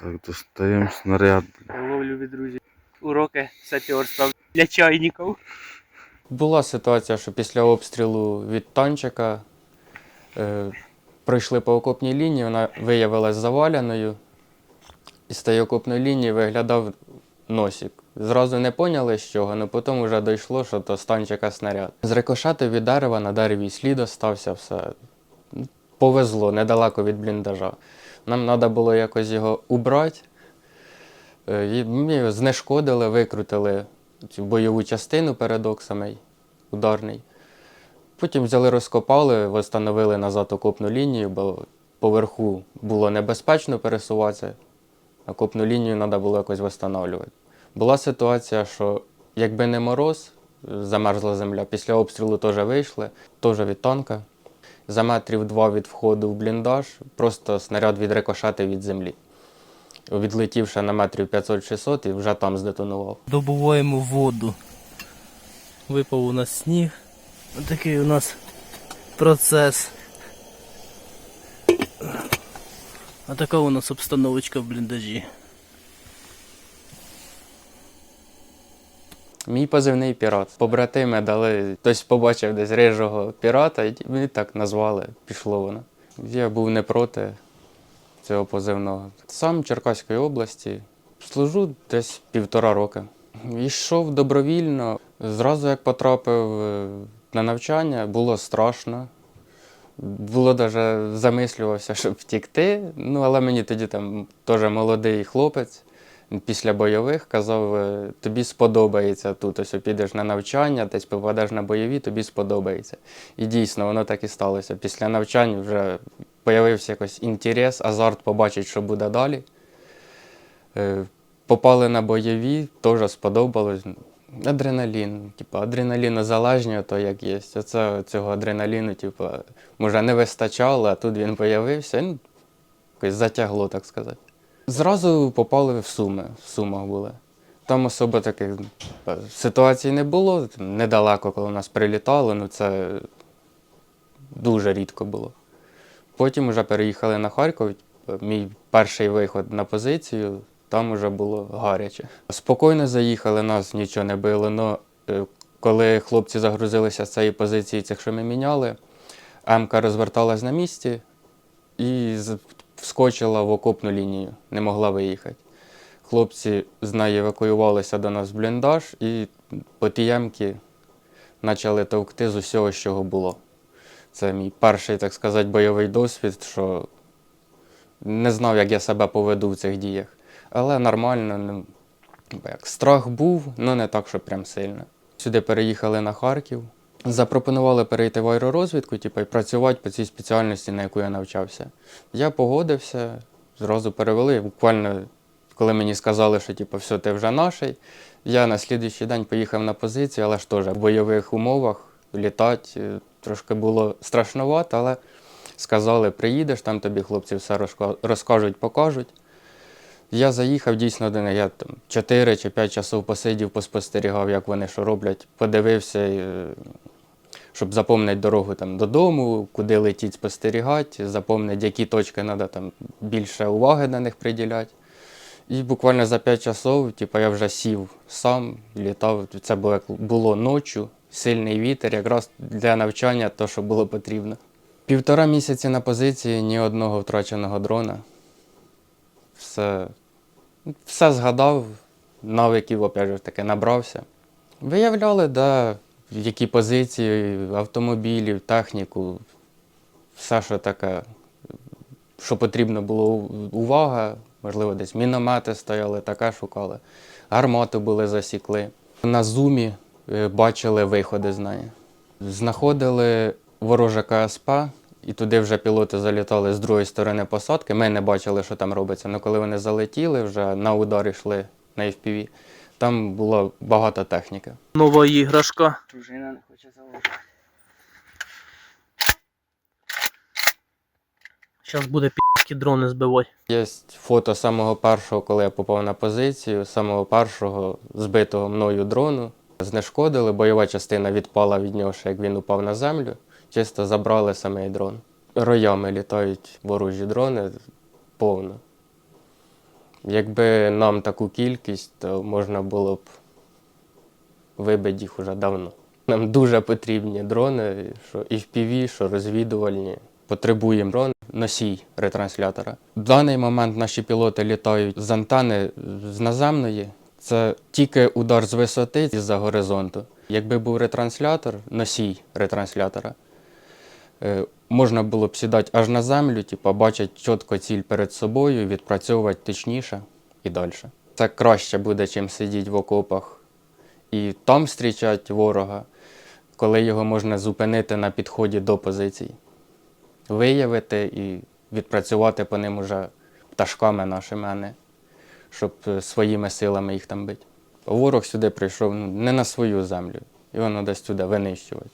Так, достаємо снаряд. Ловлю від друзів. Уроки саперства для чайників. Була ситуація, що після обстрілу від танчика е, пройшли по окопній лінії, вона виявилась заваляною. І з тієї окопної лінії виглядав носик. Зразу не поняли, з чого, але потім вже дійшло, що то з танчика снаряд. Зрикошетив від дерева, на дереві й слід остався, все. Повезло, недалеко від бліндажа. Нам треба було якось його убрати. Е, Ми знешкодили, викрутили цю бойову частину передок самий ударний. Потім взяли, розкопали, встановили назад окопну лінію, бо поверху було небезпечно пересуватися. Окопну лінію треба було якось встановлювати. Була ситуація, що якби не мороз, замерзла земля, після обстрілу теж вийшли, теж від танка. За метрів два від входу в бліндаж, просто снаряд відрикошетив від землі. Відлетівши на метрів 500-600 і вже там здетонував. добуваємо воду. Випав у нас сніг. Такий у нас процес. А така у нас обстановочка в бліндажі. Мій позивний пірат. Побратими дали, хтось побачив десь рижого пірата, і вони так назвали, пішло воно. Я був не проти цього позивного. Сам Черкаської області служу десь півтора роки. Йшов добровільно. Зразу як потрапив е, на навчання, було страшно. Було навіть замислювався, щоб втікти. Ну, але мені тоді там теж молодий хлопець після бойових казав, е, тобі сподобається тут. Ось підеш на навчання, десь попадеш на бойові, тобі сподобається. І дійсно, воно так і сталося. Після навчання вже появився якось інтерес, азарт побачити, що буде далі. Е, Попали на бойові, теж сподобалось. Адреналін, типу, адреналінозалежні, то як є. Оце цього адреналіну, типу, може, не вистачало, а тут він появився. Ну, затягло, так сказати. Зразу попали в Суми, в Сумах були. Там особо таких е, ситуацій не було. Недалеко, коли нас прилітало, ну це дуже рідко було. Потім вже переїхали на Харків. Мій перший виход на позицію, там вже було гаряче. Спокійно заїхали, нас нічого не било. але коли хлопці загрузилися з цієї позиції, цих, що ми міняли, М-ка розверталась на місці і вскочила в окопну лінію, не могла виїхати. Хлопці з неї евакуювалися до нас в бліндаж і по тій почали товкти з усього, що було. Це мій перший, так сказати, бойовий досвід, що не знав, як я себе поведу в цих діях. Але нормально, ну, як страх був, але не так, що прям сильно. Сюди переїхали на Харків. Запропонували перейти в аеророзвідку, типу, і працювати по цій спеціальності, на яку я навчався. Я погодився, зразу перевели. Буквально, коли мені сказали, що типу, все, ти вже наший, я на слідуючий день поїхав на позицію, але ж теж в бойових умовах літати е, трошки було страшновато, але сказали, приїдеш, там тобі хлопці все розкажуть, покажуть. Я заїхав дійсно до них. Я там 4 чи 5 часов посидів, поспостерігав, як вони що роблять, подивився, е, щоб запомнити дорогу там додому, куди летіть спостерігати, запомнити, які точки треба там більше уваги на них приділяти. І буквально за 5 часов, типу, я вже сів сам, літав. Це було, було ночі, сильний вітер, якраз для навчання, то, що було потрібно. Півтора місяці на позиції, ні одного втраченого дрона. Все, все згадав, навиків, опять же, таки, набрався. Виявляли, да, які позиції автомобілів, техніку, все, що таке, що потрібно було увага, можливо, десь міномети стояли, таке шукали. Гармату були засікли. На зумі е, бачили виходи з неї. Знаходили вороже КСП, і туди вже пілоти залітали з другої сторони посадки. Ми не бачили, що там робиться. Але коли вони залетіли, вже на удар йшли на FPV, там було багато техніки. Нова іграшка. Дружина не хоче залишити. Зараз буде пі***кі дрони збивати. Є фото самого першого, коли я попав на позицію, самого першого збитого мною дрону. Знешкодили, бойова частина відпала від нього, ще як він упав на землю. Чисто забрали самий дрон. Роями літають ворожі дрони повно. Якби нам таку кількість, то можна було б вибити їх уже давно. Нам дуже потрібні дрони, що і впіві, що розвідувальні. Потребуємо дрон, носій ретранслятора. В даний момент наші пілоти літають з антени з наземної. Це тільки удар з висоти з-за горизонту. Якби був ретранслятор, носій ретранслятора, можна було б сідати аж на землю, типу, бачити чітко ціль перед собою, відпрацьовувати точніше і далі. Це краще буде, чим сидіти в окопах і там зустрічати ворога, коли його можна зупинити на підході до позицій, виявити і відпрацювати по ним уже пташками нашими, а не щоб е, своїми силами їх там бити. Ворог сюди прийшов ну, не на свою землю, його треба сюди винищувати.